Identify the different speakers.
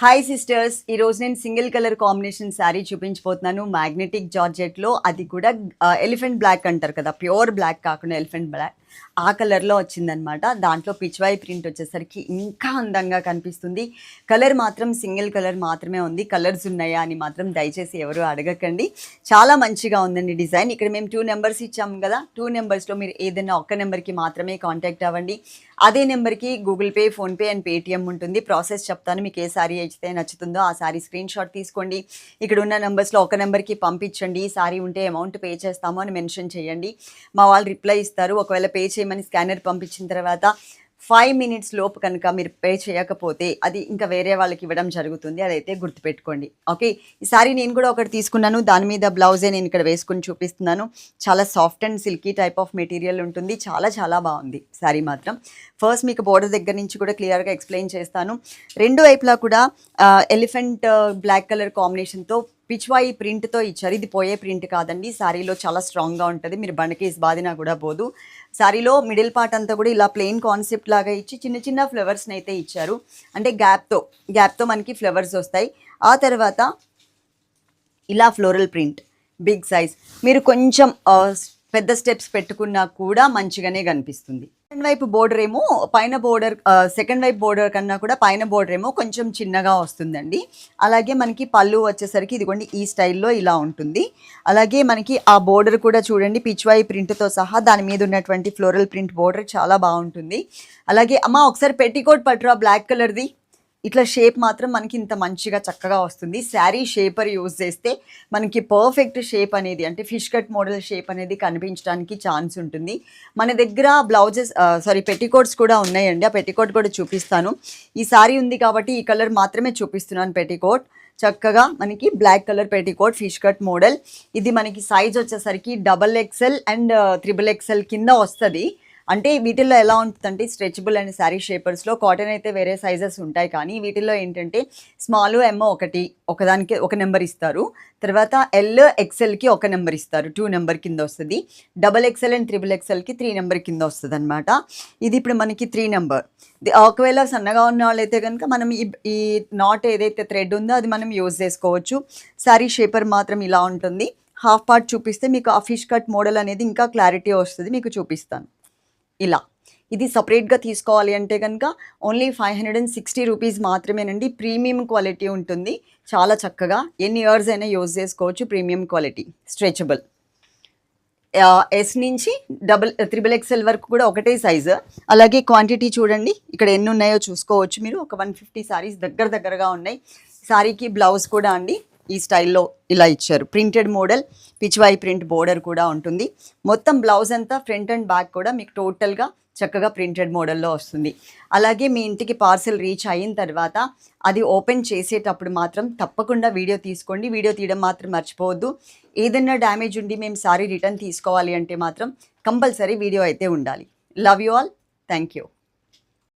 Speaker 1: Hi sisters ఈరోజు నేను single colour combination sari చూపించబోతున్నాను. మ్యాగ్నెటిక్ జార్జెట్లో అది కూడా ఎలిఫెంట్ బ్లాక్ అంటారు కదా ప్యూర్ బ్లాక్ కాకుండా ఎలిఫెంట్ బ్లాక్ ఆ కలర్లో వచ్చిందనమాట దాంట్లో పిచ్వాయి ప్రింట్ వచ్చేసరికి ఇంకా అందంగా కనిపిస్తుంది. కలర్ మాత్రం సింగిల్ కలర్ మాత్రమే ఉంది. కలర్స్ ఉన్నాయా అని మాత్రం దయచేసి ఎవరు అడగకండి. చాలా మంచిగా ఉందండి డిజైన్. ఇక్కడ మేము టూ నెంబర్స్ ఇచ్చాము కదా టూ నెంబర్స్లో మీరు ఏదైనా ఒక్క నెంబర్కి మాత్రమే కాంటాక్ట్ అవ్వండి. అదే నెంబర్కి Google Pay PhonePe and Paytm ఉంటుంది. ప్రాసెస్ చెప్తాను మీకు ఏ సారీ నచ్చితే నచ్చుతుందో ఆ సారీ స్క్రీన్ షాట్ తీసుకోండి. ఇక్కడ ఉన్న నెంబర్స్లో ఒక నెంబర్కి పంపించండి. ఈ సారీ ఉంటే అమౌంట్ పే చేస్తాము అని మెన్షన్ చేయండి. మా వాళ్ళు రిప్లై ఇస్తారు. ఒకవేళ పే చేయమని స్కానర్ పంపించిన తర్వాత ఫైవ్ మినిట్స్ లోపు కనుక మీరు పే చేయకపోతే అది ఇంకా వేరే వాళ్ళకి ఇవ్వడం జరుగుతుంది. అదైతే గుర్తుపెట్టుకోండి. ఓకే? ఈ సారీ నేను కూడా ఒకటి తీసుకున్నాను. దాని మీద బ్లౌజే నేను ఇక్కడ వేసుకుని చూపిస్తున్నాను. చాలా soft and silky type of material ఉంటుంది. చాలా చాలా బాగుంది సారీ మాత్రం. ఫస్ట్ మీకు బోర్డర్ దగ్గర నుంచి కూడా క్లియర్గా ఎక్స్ప్లెయిన్ చేస్తాను. రెండు వైపులా కూడా ఎలిఫెంట్ బ్లాక్ కలర్ కాంబినేషన్తో పిచ్వాయి ప్రింట్తో ఇచ్చారు ఇది పోయే ప్రింట్ కాదండి. శారీలో చాలా స్ట్రాంగ్గా ఉంటుంది. మీరు బండకేసి బాదినా కూడా పోదు. శారీలో మిడిల్ పార్ట్ అంతా కూడా ఇలా ప్లెయిన్ కాన్సెప్ట్ లాగా ఇచ్చి చిన్న చిన్న ఫ్లవర్స్ని అయితే ఇచ్చారు. అంటే గ్యాప్తో గ్యాప్తో మనకి ఫ్లవర్స్ వస్తాయి. ఆ తర్వాత ఇలా ఫ్లోరల్ ప్రింట్ బిగ్ సైజ్. మీరు కొంచెం పెద్ద స్టెప్స్ పెట్టుకున్నా కూడా మంచిగానే కనిపిస్తుంది. సెకండ్ వైపు బోర్డర్ ఏమో పైన బోర్డర్ సెకండ్ వైపు బోర్డర్ కన్నా కూడా పైన బోర్డర్ ఏమో కొంచెం చిన్నగా వస్తుందండి. అలాగే మనకి పళ్ళు వచ్చేసరికి ఇదిగోండి ఈ స్టైల్లో ఇలా ఉంటుంది. అలాగే మనకి ఆ బోర్డర్ కూడా చూడండి పిచ్వాయి ప్రింట్తో సహా దాని మీద ఉన్నటువంటి ఫ్లోరల్ ప్రింట్ బోర్డర్ చాలా బాగుంటుంది. అలాగే అమ్మ ఒకసారి పెట్టికోట్ పట్టురా బ్లాక్ కలర్ది ఇట్లా షేప్ మాత్రం మనకి ఇంత మంచిగా చక్కగా వస్తుంది. శారీ షేపర్ యూజ్ చేస్తే మనకి పర్ఫెక్ట్ షేప్ అనేది అంటే ఫిష్ కట్ మోడల్ షేప్ అనేది కనిపించడానికి ఛాన్స్ ఉంటుంది. మన దగ్గర బ్లౌజెస్ సారీ పెట్టికోట్స్ కూడా ఉన్నాయండి. ఆ పెట్టికోట్ కూడా చూపిస్తాను. ఈ శారీ ఉంది కాబట్టి ఈ కలర్ మాత్రమే చూపిస్తున్నాను పెట్టికోట్ చక్కగా మనకి black colour petticoat fish cut model ఇది మనకి సైజ్ వచ్చేసరికి double XL and triple XL కింద వస్తుంది. అంటే వీటిల్లో ఎలా ఉంటుందంటే స్ట్రెచబుల్ అండ్ శారీ షేపర్స్లో కాటన్ అయితే వేరే సైజెస్ ఉంటాయి. కానీ వీటిల్లో ఏంటంటే స్మాల్ ఎమ్ ఒకటి ఒకదానికి ఒక నెంబర్ ఇస్తారు. తర్వాత ఎల్ ఎక్సెల్కి ఒక నెంబర్ ఇస్తారు. టూ నెంబర్ కింద వస్తుంది. డబల్ ఎక్సెల్ అండ్ త్రిబుల్ ఎక్సెల్కి త్రీ నెంబర్ కింద వస్తుంది అనమాట ఇది ఇప్పుడు మనకి త్రీ నెంబర్. ఒకవేళ సన్నగా ఉన్న వాళ్ళైతే కనుక మనం ఈ ఈ నాట్ ఏదైతే థ్రెడ్ ఉందో అది మనం యూజ్ చేసుకోవచ్చు. శారీ షేపర్ మాత్రం ఇలా ఉంటుంది. హాఫ్ పార్ట్ చూపిస్తే మీకు ఆ ఫిష్ కట్ మోడల్ అనేది ఇంకా క్లారిటీ వస్తుంది. మీకు చూపిస్తాను. ఇలా. ఇది సపరేట్గా తీసుకోవాలి అంటే కనుక only five hundred and sixty rupees మాత్రమేనండి. ప్రీమియం క్వాలిటీ ఉంటుంది. చాలా చక్కగా ఎన్ని ఇయర్స్ అయినా యూజ్ చేసుకోవచ్చు ప్రీమియం క్వాలిటీ. స్ట్రెచబుల్. ఎస్ నుంచి డబుల్ త్రిబుల్ ఎక్స్ఎల్ వరకు కూడా ఒకటే సైజు. అలాగే క్వాంటిటీ చూడండి. ఇక్కడ ఎన్ని ఉన్నాయో చూసుకోవచ్చు మీరు. ఒక వన్ ఫిఫ్టీ శారీస్ దగ్గర దగ్గరగా ఉన్నాయి. శారీకి బ్లౌజ్ కూడా అండి. ఈ స్టైల్లో ఇలా ఇచ్చారు. Printed model Pichwai print border కూడా ఉంటుంది. మొత్తం బ్లౌజ్ అంతా ఫ్రంట్ అండ్ బ్యాక్ కూడా మీకు టోటల్గా చక్కగా ప్రింటెడ్ మోడల్లో వస్తుంది. అలాగే మీ ఇంటికి పార్సెల్ రీచ్ అయిన తర్వాత అది ఓపెన్ చేసేటప్పుడు మాత్రం తప్పకుండా వీడియో తీసుకోండి. వీడియో తీయడం మాత్రం మర్చిపోవద్దు. ఏదైనా డ్యామేజ్ ఉండి మేము సారీ రిటర్న్ తీసుకోవాలి అంటే మాత్రం కంపల్సరీ వీడియో అయితే ఉండాలి. Love you all thank you